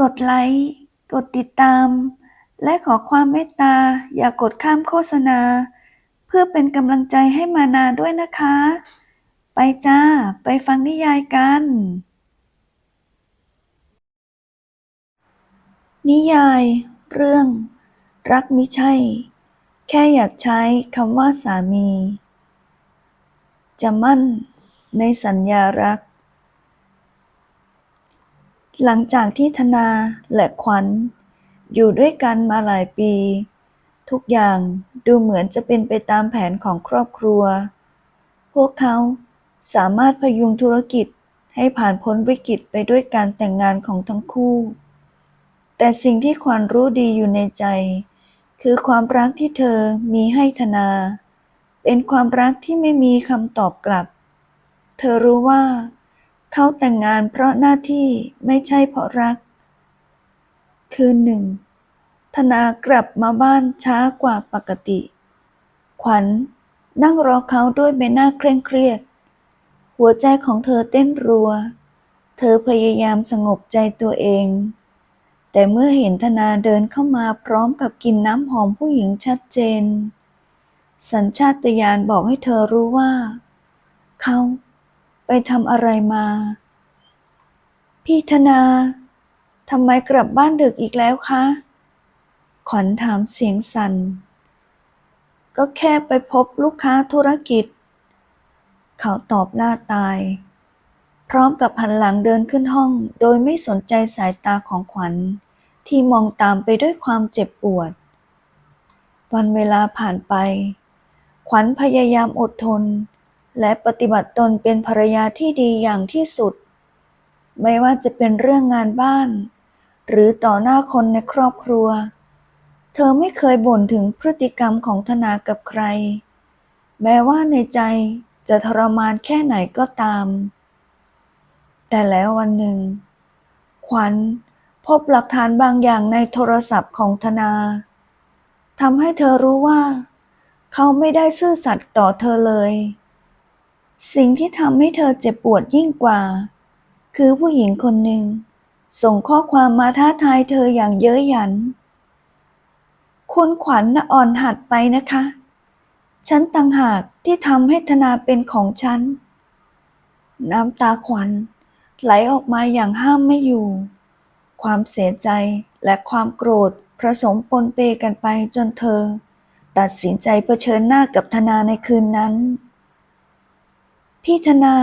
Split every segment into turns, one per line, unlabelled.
กดไลค์ กดติดตาม และขอความเมตตา อย่ากดข้ามโฆษณา เพื่อเป็นกำลังใจให้มานาด้วยนะคะ ไปจ้า ไปฟังนิยายกัน นิยาย เรื่อง รักไมิใช่ แค่อยากใช้คำว่าสามี จะมั่นในสัญญารัก หลังจากที่ธนาและขวัญ อยู่ด้วยกันมาหลายปี ทุกอย่างดูเหมือนจะเป็นไปตามแผนของครอบครัว พวกเขาสามารถพยุงธุรกิจให้ผ่านพ้นวิกฤตไปด้วยการแต่งงานของทั้งคู่ แต่สิ่งที่ขวัญรู้ดีอยู่ในใจ คือความรักที่เธอมีให้ธนา เป็นความรักที่ไม่มีคำตอบกลับ เธอรู้ว่า เขาแต่งงานเพราะหน้าที่ไม่ใช่เพราะรัก คืนหนึ่ง ธนากลับมาบ้านช้ากว่าปกติ ขวัญนั่งรอเขาด้วยใบหน้าเคร่งเครียด หัวใจของเธอเต้นรัว เธอพยายามสงบใจตัวเอง แต่เมื่อเห็นธนาเดินเข้ามาพร้อมกับกลินน้ำหอมผู้หญิงชัดเจน สัญชาตญาณบอกให้เธอรู้ว่า เขา ไปทำอะไรมา พี่ธนาทำไมกลับบ้านดึกอีกแล้วคะ ขวัญถามเสียงสัน่น ก็แค่ไปพบลูกค้าธุรกิจ เขาตอบหน้าตาย พร้อมกับหันหลังเดินขึ้นห้อง โดยไม่สนใจสายตาของขวัญ ที่มองตามไปด้วยความเจ็บปวด วันเวลาผ่านไป ขวัญพยายามอดทน และปฏิบัติตนเป็นภรรยาที่ดีอย่างที่สุด ไม่ว่าจะเป็นเรื่องงานบ้าน หรือต่อหน้าคนในครอบครัว เธอไม่เคยบ่นถึงพฤติกรรมของธนากับใคร แม้ว่าในใจจะทรมานแค่ไหนก็ตาม แต่แล้ววันหนึ่ง ขวัญพบหลักฐานบางอย่างในโทรศัพท์ของธนาทำให้เธอรู้ว่า เขาไม่ได้ซื่อสัตย์ต่อเธอเลย สิ่งที่ทำให้เธอเจ็บปวดยิ่งกว่า คือผู้หญิงคนหนึ่ง ส่งข้อความมาท้าทายเธออย่างเย้ยหยัน คุณขวัญน่ะอ่อนหัดไปนะคะ ฉันต่างหากที่ทำให้ธนาเป็นของฉัน น้ำตาขวัญไหลออกมาอย่างห้ามไม่อยู่ ความเสียใจและความโกรธผสมปนเปกันไปจนเธอ ตัดสินใจเผชิญหน้ากับธนาในคืนนั้น พี่ธนา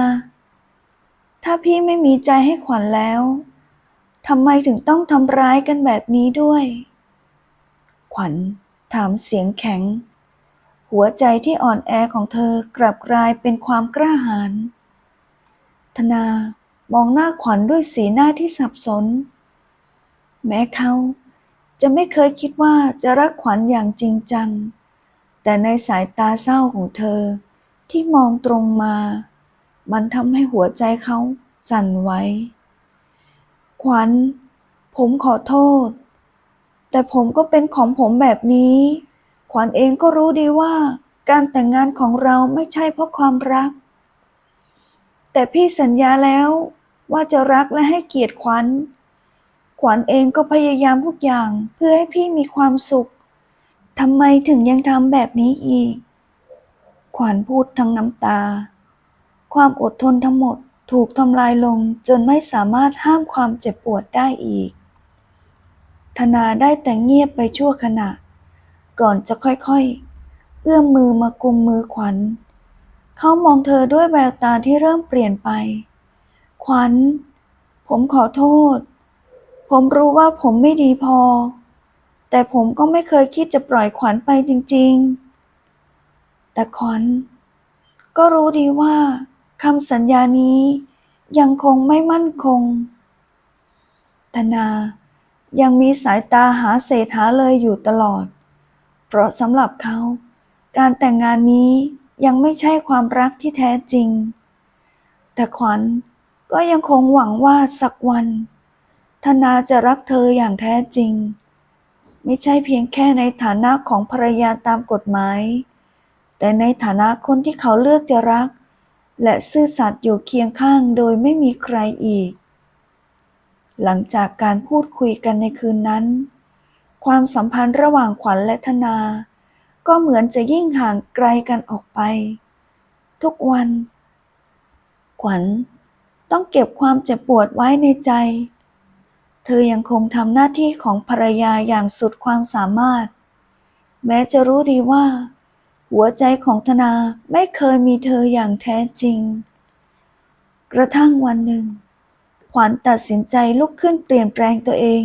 ถ้าพี่ไม่มีใจให้ขวัญแล้วทำไมถึงต้องทำร้ายกันแบบนี้ด้วย ขวัญถามเสียงแข็ง หัวใจที่อ่อนแอของเธอกลับกลายเป็นความกล้าหาญธนามองหน้าขวัญด้วยสีหน้าที่สับสน แม้เขาจะไม่เคยคิดว่าจะรักขวัญอย่างจริงจัง แต่ในสายตาเศร้าของเธอ ที่มองตรงมา มันทำให้หัวใจเขาสั่นไหวขวัญ ผมขอโทษ แต่ผมก็เป็นของผมแบบนี้ ขวัญเองก็รู้ดีว่า การแต่งงานของเราไม่ใช่เพราะความรัก แต่พี่สัญญาแล้วว่าจะรักและให้เกียรติขวัญ ขวัญเองก็พยายามทุกอย่างเพื่อให้พี่มีความสุขทำไมถึงยังทำแบบนี้อีก ขวัญพูดทั้งน้ำตา ความอดทนทั้งหมดถูกทำลายลงจนไม่สามารถห้ามความเจ็บปวดได้อีก ธนาได้แต่เงียบไปชั่วขณะ ก่อนจะค่อยๆ เอื้อมมือมากุมมือขวัญ เขามองเธอด้วยแววตาที่เริ่มเปลี่ยนไป ขวัญ ผมขอโทษ ผมรู้ว่าผมไม่ดีพอ แต่ผมก็ไม่เคยคิดจะปล่อยขวัญไปจริง ๆ แต่ขวัญก็รู้ดีว่าคำสัญญานี้ยังคงไม่มั่นคง ธนายังมีสายตาหาเศษหาเลยอยู่ตลอด เพราะสำหรับเขา การแต่งงานนี้ยังไม่ใช่ความรักที่แท้จริง แต่ขวัญก็ยังคงหวังว่าสักวัน ธนาจะรักเธออย่างแท้จริง ไม่ใช่เพียงแค่ในฐานะของภรรยาตามกฎหมาย แต่ในฐานะคนที่เขาเลือกจะรัก และซื่อสัตย์อยู่เคียงข้างโดยไม่มีใครอีก หลังจากการพูดคุยกันในคืนนั้น ความสัมพันธ์ระหว่างขวัญและธนา ก็เหมือนจะยิ่งห่างไกลกันออกไป ทุกวัน ขวัญต้องเก็บความเจ็บปวดไว้ในใจ เธอยังคงทำหน้าที่ของภรรยาอย่างสุดความสามารถ แม้จะรู้ดีว่า หัวใจของธนาไม่เคยมีเธออย่างแท้จริง กระทั่งวันหนึ่ง ขวัญตัดสินใจลุกขึ้นเปลี่ยนแปลงตัวเอง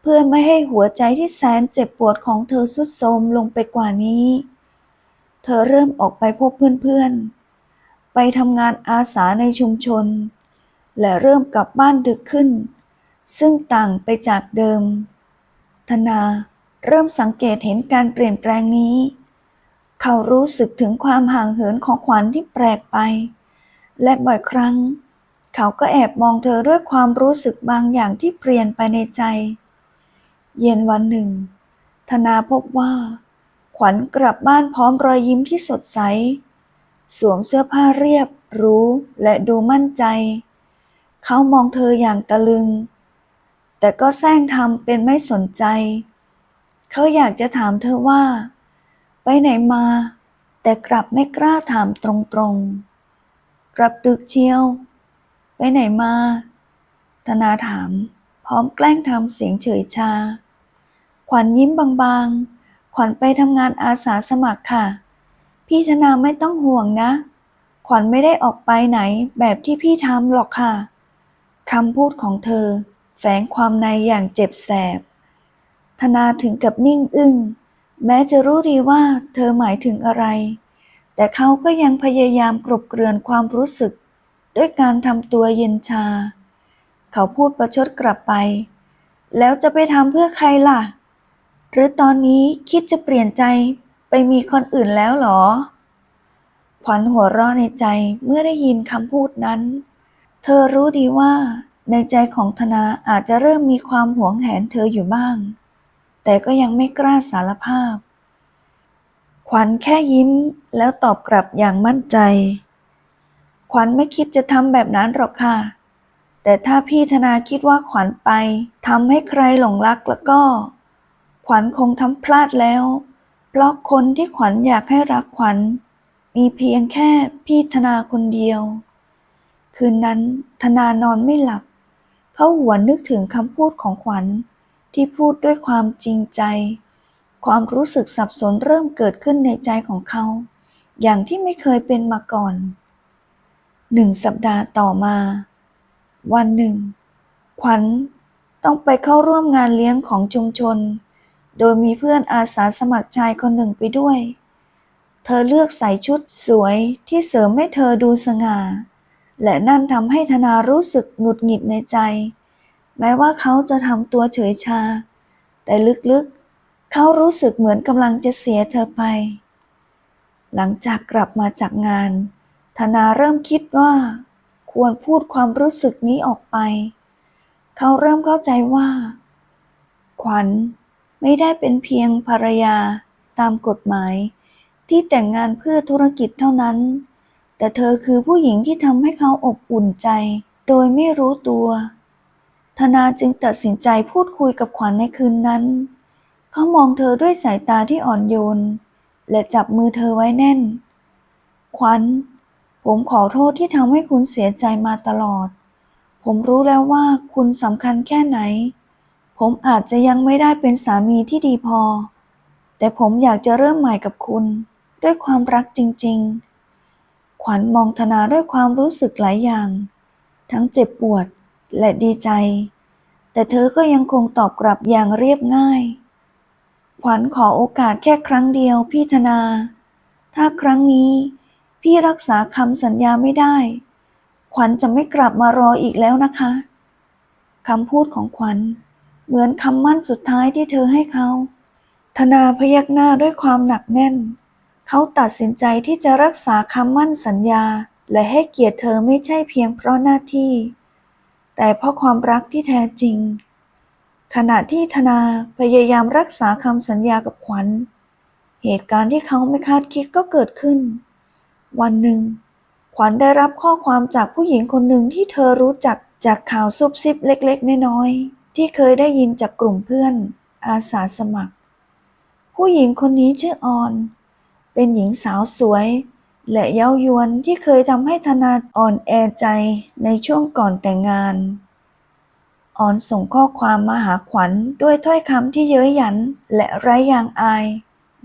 เพื่อไม่ให้หัวใจที่แสนเจ็บปวดของเธอสุดโทมลงไปกว่านี้ เธอเริ่มออกไปพบเพื่อนๆ ไปทำงานอาสาในชุมชน และเริ่มกลับบ้านดึกขึ้น ซึ่งต่างไปจากเดิม ธนาเริ่มสังเกตเห็นการเปลี่ยนแปลงนี้ เขารู้สึกถึงความห่างเหินของขวัญที่แปลกไป และบ่อยครั้ง เขาก็แอบมองเธอด้วยความรู้สึกบางอย่างที่เปลี่ยนไปในใจ เย็นวันหนึ่ง ธนาพบว่า ขวัญกลับบ้านพร้อมรอยยิ้มที่สดใส สวมเสื้อผ้าเรียบหรูและดูมั่นใจ เขามองเธออย่างตะลึง แต่ก็แซงทำเป็นไม่สนใจ เขาอยากจะถามเธอว่า ไปไหนมา แต่กลับไม่กล้าถามตรงๆ กลับดึกเชียว ไปไหนมา ธนาถาม พร้อมแกล้งทำเสียงเฉยชา ขวัญยิ้มบางๆ ขวัญไปทำงานอาสาสมัครค่ะ พี่ธนาไม่ต้องห่วงนะ ขวัญไม่ได้ออกไปไหนแบบที่พี่ทำหรอกค่ะคำพูดของเธอ แฝงความในอย่างเจ็บแสบ ธนาถึงกับนิ่งอึ้ง แม้จะรู้ดีว่าเธอหมายถึงอะไร แต่เขาก็ยังพยายามกลบเกลื่อนความรู้สึก ด้วยการทำตัวเย็นชา เขาพูดประชดกลับไป แล้วจะไปทำเพื่อใครล่ะ หรือตอนนี้คิดจะเปลี่ยนใจไปมีคนอื่นแล้วหรอขวัญหัวเราะในใจเมื่อได้ยินคำพูดนั้น เธอรู้ดีว่าในใจของธนาอาจจะเริ่มมีความหวงแหนเธออยู่บ้าง แต่ก็ยังไม่กล้าสารภาพ ขวัญแค่ยิ้มแล้วตอบกลับอย่างมั่นใจ ขวัญไม่คิดจะทำแบบนั้นหรอกค่ะ แต่ถ้าพี่ธนาคิดว่าขวัญไปทำให้ใครหลงรักแล้วก็ ขวัญคงทำพลาดแล้ว เพราะคนที่ขวัญอยากให้รักขวัญ มีเพียงแค่พี่ธนาคนเดียว คืนนั้นธนานอนไม่หลับ เขาหวนนึกถึงคำพูดของขวัญ ที่พูดด้วยความจริงใจ ความรู้สึกสับสนเริ่มเกิดขึ้นในใจของเขา อย่างที่ไม่เคยเป็นมาก่อน หนึ่งสัปดาห์ต่อมา วันหนึ่ง ขวัญต้องไปเข้าร่วมงานเลี้ยงของชุมชน โดยมีเพื่อนอาสาสมัครชายคนหนึ่งไปด้วย เธอเลือกใส่ชุดสวยที่เสริมให้เธอดูสง่า และนั่นทำให้ธนารู้สึกหงุดหงิดในใจ แม้ว่าเขาจะทำตัวเฉยชา แต่ลึกๆ เขารู้สึกเหมือนกำลังจะเสียเธอไป หลังจากกลับมาจากงาน ธนาเริ่มคิดว่า ควรพูดความรู้สึกนี้ออกไป เขาเริ่มเข้าใจว่า ขวัญไม่ได้เป็นเพียงภรรยาตามกฎหมาย ที่แต่งงานเพื่อธุรกิจเท่านั้น แต่เธอคือผู้หญิงที่ทำให้เขาอบอุ่นใจ โดยไม่รู้ตัว ธนาจึงตัดสินใจพูดคุยกับขวัญในคืนนั้น เขามองเธอด้วยสายตาที่อ่อนโยน และจับมือเธอไว้แน่น ขวัญ ผมขอโทษที่ทำให้คุณเสียใจมาตลอด ผมรู้แล้วว่าคุณสำคัญแค่ไหน ผมอาจจะยังไม่ได้เป็นสามีที่ดีพอ แต่ผมอยากจะเริ่มใหม่กับคุณ ด้วยความรักจริง ๆ ขวัญมองธนาด้วยความรู้สึกหลายอย่าง ทั้งเจ็บปวด และดีใจ แต่เธอก็ยังคงตอบกลับอย่างเรียบง่าย ขวัญขอโอกาสแค่ครั้งเดียวพี่ธนา ถ้าครั้งนี้พี่รักษาคำสัญญาไม่ได้ ขวัญจะไม่กลับมารออีกแล้วนะคะคำพูดของขวัญ เหมือนคำมั่นสุดท้ายที่เธอให้เขา ธนาพยักหน้าด้วยความหนักแน่น เขาตัดสินใจที่จะรักษาคำมั่นสัญญา และให้เกียรติเธอไม่ใช่เพียงเพราะหน้าที่ แต่เพราะความรักที่แท้จริง ขณะที่ธนาพยายามรักษาคำสัญญากับขวัญ เหตุการณ์ที่เขาไม่คาดคิดก็เกิดขึ้น วันหนึ่ง ขวัญได้รับข้อความจากผู้หญิงคนหนึ่งที่เธอรู้จักจากข่าวซุบซิบเล็กๆ น้อยๆ ที่เคยได้ยินจากกลุ่มเพื่อน อาสาสมัคร ผู้หญิงคนนี้ชื่อออน เป็นหญิงสาวสวย และเย้ายวนที่เคยทำให้ธนาอ่อนแอใจในช่วงก่อนแต่งงาน อ่อนส่งข้อความมาหาขวัญด้วยถ้อยคำที่เย้ยหยันและไร้ยางอาย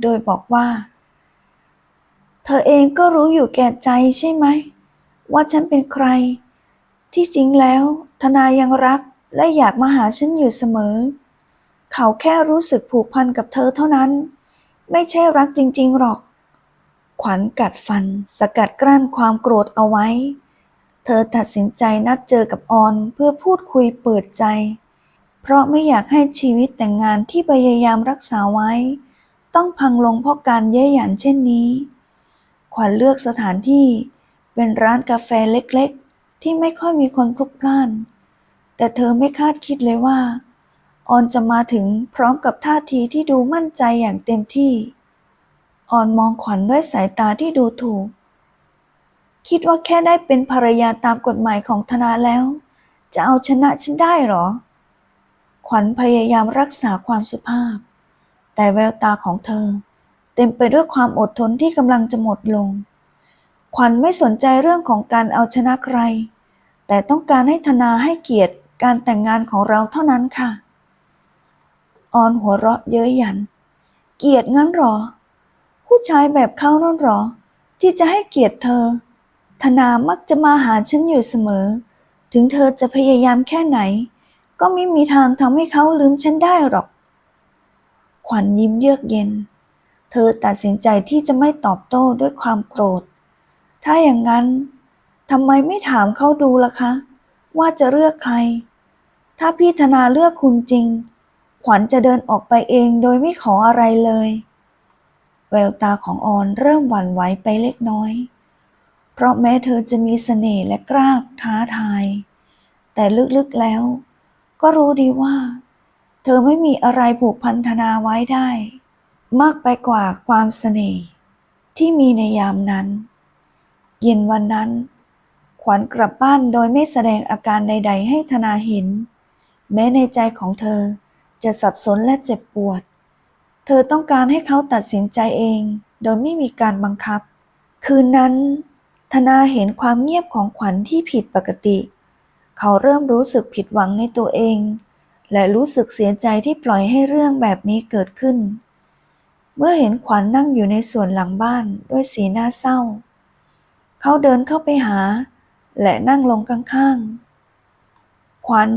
โดยบอกว่า เธอเองก็รู้อยู่แก่ใจใช่ไหม ว่าฉันเป็นใคร ที่จริงแล้ว ธนายังรักและอยากมาหาฉันอยู่เสมอ เขาแค่รู้สึกผูกพันกับเธอเท่านั้น ไม่ใช่รักจริง ๆ หรอก ขวัญกัดฟัน สกัดกลั้นความโกรธเอาไว้ เธอตัดสินใจนัดเจอกับออนเพื่อพูดคุยเปิดใจ เพราะไม่อยากให้ชีวิตแต่งงานที่พยายามรักษาไว้ ต้องพังลงเพราะการเย้ยหยันเช่นนี้ ขวัญเลือกสถานที่ เป็นร้านกาแฟเล็กๆ ที่ไม่ค่อยมีคนพลุกพล่าน แต่เธอไม่คาดคิดเลยว่า ออนจะมาถึงพร้อมกับท่าทีที่ดูมั่นใจอย่างเต็มที่ ออนมองขวัญด้วยสายตาที่ดูถูก คิดว่าแค่ได้เป็นภรรยาตามกฎหมายของธนาแล้ว จะเอาชนะฉันได้หรอ ขวัญพยายามรักษาความสุภาพ แต่แววตาของเธอ เต็มไปด้วยความอดทนที่กำลังจะหมดลง ขวัญไม่สนใจเรื่องของการเอาชนะใคร แต่ต้องการให้ธนาให้เกียรติการแต่งงานของเราเท่านั้นค่ะ ออนหัวเราะเย้ยหยัน เกียรติงั้นหรอ ผู้ชายแบบเขานั่นหรอ ที่จะให้เกียรติเธอ ธนามักจะมาหาฉันอยู่เสมอ ถึงเธอจะพยายามแค่ไหน ก็ไม่มีทางทำให้เขาลืมฉันได้หรอก ขวัญยิ้มเยือกเย็น เธอตัดสินใจที่จะไม่ตอบโต้ด้วยความโกรธ ถ้าอย่างนั้นทำไมไม่ถามเขาดูล่ะคะ ว่าจะเลือกใคร ถ้าพี่ธนาเลือกคุณจริง ขวัญจะเดินออกไปเองโดยไม่ขออะไรเลย แววตาของออนเริ่มหวั่นไหวไปเล็กน้อย เพราะแม้เธอจะมีเสน่ห์และกล้าท้าทาย แต่ลึกๆแล้ว ก็รู้ดีว่า เธอไม่มีอะไรผูกพันธนาไว้ได้ มากไปกว่าความเสน่ห์ที่มีในยามนั้น เย็นวันนั้น ขวัญกลับบ้านโดยไม่แสดงอาการใด ๆ ให้ธนาเห็น แม้ในใจของเธอจะสับสนและเจ็บปวด เธอต้องการให้เขาตัดสินใจเอง โดยไม่มีการบังคับ คืนนั้น ธนาเห็นความเงียบของขวัญที่ผิดปกติ เขาเริ่มรู้สึกผิดหวังในตัวเอง และรู้สึกเสียใจที่ปล่อยให้เรื่องแบบนี้เกิดขึ้น เมื่อเห็นขวัญนั่งอยู่ในส่วนหลังบ้านด้วยสีหน้าเศร้า เขาเดินเข้าไปหา และนั่งลงข้างๆ ขวัญ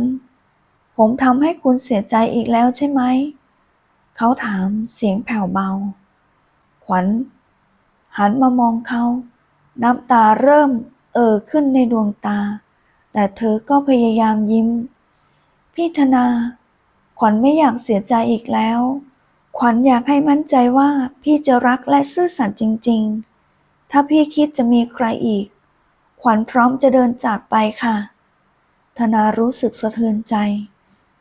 ผมทำให้คุณเสียใจอีกแล้วใช่ไหม เขาถามเสียงแผ่วเบา ขวัญ หันมามองเขา น้ำตาเริ่มเอ่อขึ้นในดวงตา แต่เธอก็พยายามยิ้ม พี่ธนา ขวัญไม่อยากเสียใจอีกแล้ว ขวัญอยากให้มั่นใจว่าพี่จะรักและซื่อสัตย์จริง ๆ ถ้าพี่คิดจะมีใครอีก ขวัญพร้อมจะเดินจากไปค่ะ ธนารู้สึกสะเทือนใจ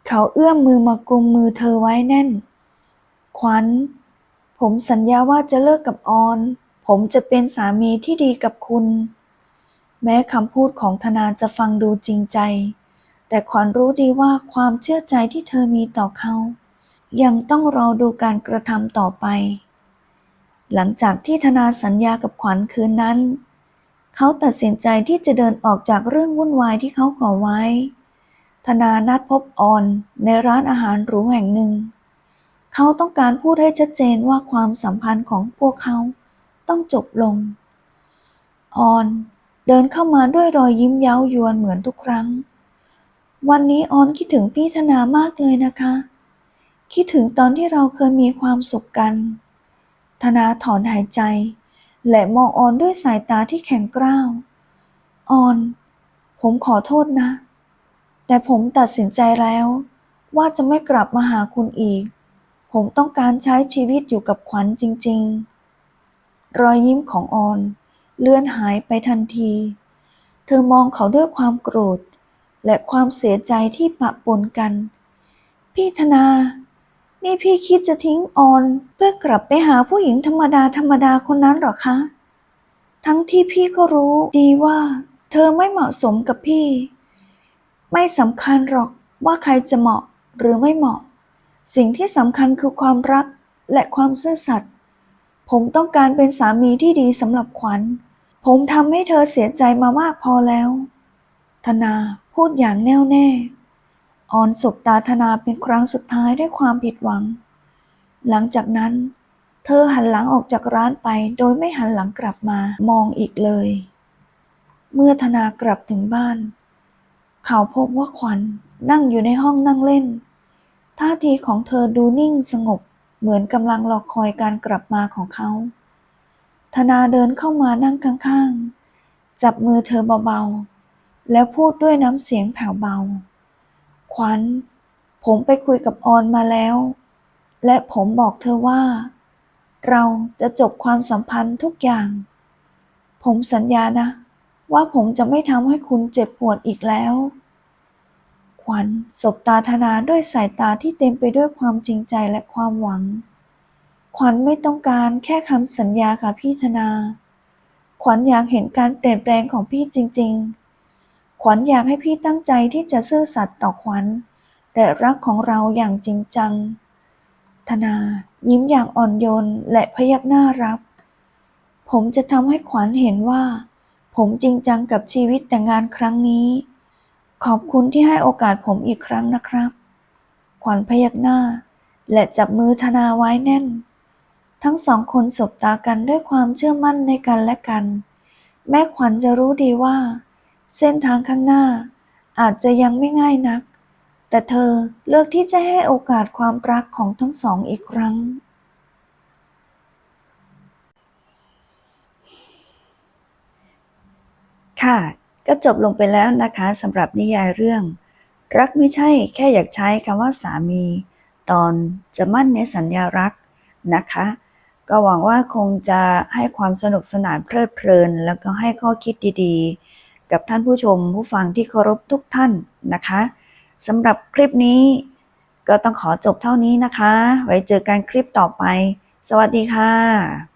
เขาเอื้อมมือมากุมมือเธอไว้แน่น ขวัญ ผมสัญญาว่าจะเลิกกับออน ผมจะเป็นสามีที่ดีกับคุณ แม้คำพูดของธนาจะฟังดูจริงใจ แต่ขวัญรู้ดีว่าความเชื่อใจที่เธอมีต่อเขา ยังต้องรอดูการกระทำต่อไป หลังจากที่ธนาสัญญากับขวัญคืนนั้น เขาตัดสินใจที่จะเดินออกจากเรื่องวุ่นวายที่เขาก่อไว้ธนานัดพบออนในร้านอาหารหรูแห่งหนึ่ง เขาต้องการพูดให้ชัดเจนว่าความสัมพันธ์ของพวกเขาต้องจบลง ออนเดินเข้ามาด้วยรอยยิ้มเย้ายวนเหมือนทุกครั้ง วันนี้ออนคิดถึงพี่ธนามากเลยนะคะ คิดถึงตอนที่เราเคยมีความสุขกัน ธนาถอนหายใจ และมองออนด้วยสายตาที่แข็งกร้าว ออน ผมขอโทษนะ แต่ผมตัดสินใจแล้ว ว่าจะไม่กลับมาหาคุณอีก ผมต้องการใช้ชีวิตอยู่กับขวัญจริง ๆ รอยยิ้มของออน เลื่อนหายไปทันที เธอมองเขาด้วยความโกรธ และความเสียใจที่ปะปนกัน พี่ธนา นี่พี่คิดจะทิ้งออนเพื่อกลับไปหาผู้หญิงธรรมดาธรรมดาคนนั้นหรอคะ ทั้งที่พี่ก็รู้ดีว่า เธอไม่เหมาะสมกับพี่ ไม่สำคัญหรอกว่าใครจะเหมาะหรือไม่เหมาะ สิ่งที่สำคัญคือความรักและความซื่อสัตย์ ผมต้องการเป็นสามีที่ดีสำหรับขวัญ ผมทำให้เธอเสียใจมามากพอแล้ว ธนาพูดอย่างแน่วแน่ ออนสบตาธนาเป็นครั้งสุดท้ายด้วยความผิดหวัง หลังจากนั้น เธอหันหลังออกจากร้านไปโดยไม่หันหลังกลับมามองอีกเลย เมื่อธนากลับถึงบ้าน เขาพบว่าขวัญนั่งอยู่ในห้องนั่งเล่น ท่าทีของเธอดูนิ่งสงบ เหมือนกำลังรอคอยการกลับมาของเขา ธนาเดินเข้ามานั่งข้างๆ จับมือเธอเบาๆ แล้วพูดด้วยน้ำเสียงแผ่วเบา ขวัญ ผมไปคุยกับออนมาแล้ว และผมบอกเธอว่า เราจะจบความสัมพันธ์ทุกอย่าง ผมสัญญานะ ว่าผมจะไม่ทำให้คุณเจ็บปวดอีกแล้ว ขวัญสบตาธนาด้วยสายตาที่เต็มไปด้วยความจริงใจและความหวัง ขวัญไม่ต้องการแค่คำสัญญาค่ะพี่ธนา ขวัญอยากเห็นการเปลี่ยนแปลงของพี่จริง ๆ ขวัญอยากให้พี่ตั้งใจที่จะซื่อสัตย์ต่อขวัญและรักของเราอย่างจริงจัง ธนา ยิ้มอย่างอ่อนโยนและพยักหน้ารับ ผมจะทำให้ขวัญเห็นว่า ผมจริงจังกับชีวิตแต่งงานครั้งนี้ ขอบคุณที่ให้โอกาสผมอีกครั้งนะครับ ขวัญพยักหน้า และจับมือธนาไว้แน่น ทั้งสองคนสบตากันด้วยความเชื่อมั่นในกันและกัน แม่ขวัญจะรู้ดีว่า เส้นทางข้างหน้า อาจจะยังไม่ง่ายนัก แต่เธอเลือกที่จะให้โอกาสความรักของทั้งสองอีกครั้งค่ะ ก็จบลงไปแล้วนะคะสำหรับนิยายเรื่อง รักไม่ใช่แค่อยากใช้คำว่าสามี ตอนจะมั่นในสัญญารักนะคะ ก็หวังว่าคงจะให้ความสนุกสนานเพลิดเพลิน แล้วก็ให้ข้อคิดดีๆ กับท่านผู้ชมผู้ฟังที่เคารพทุกท่านนะคะสำหรับคลิปนี้ ก็ต้องขอจบเท่านี้นะคะ ไว้เจอกันคลิปต่อไป สวัสดีค่ะ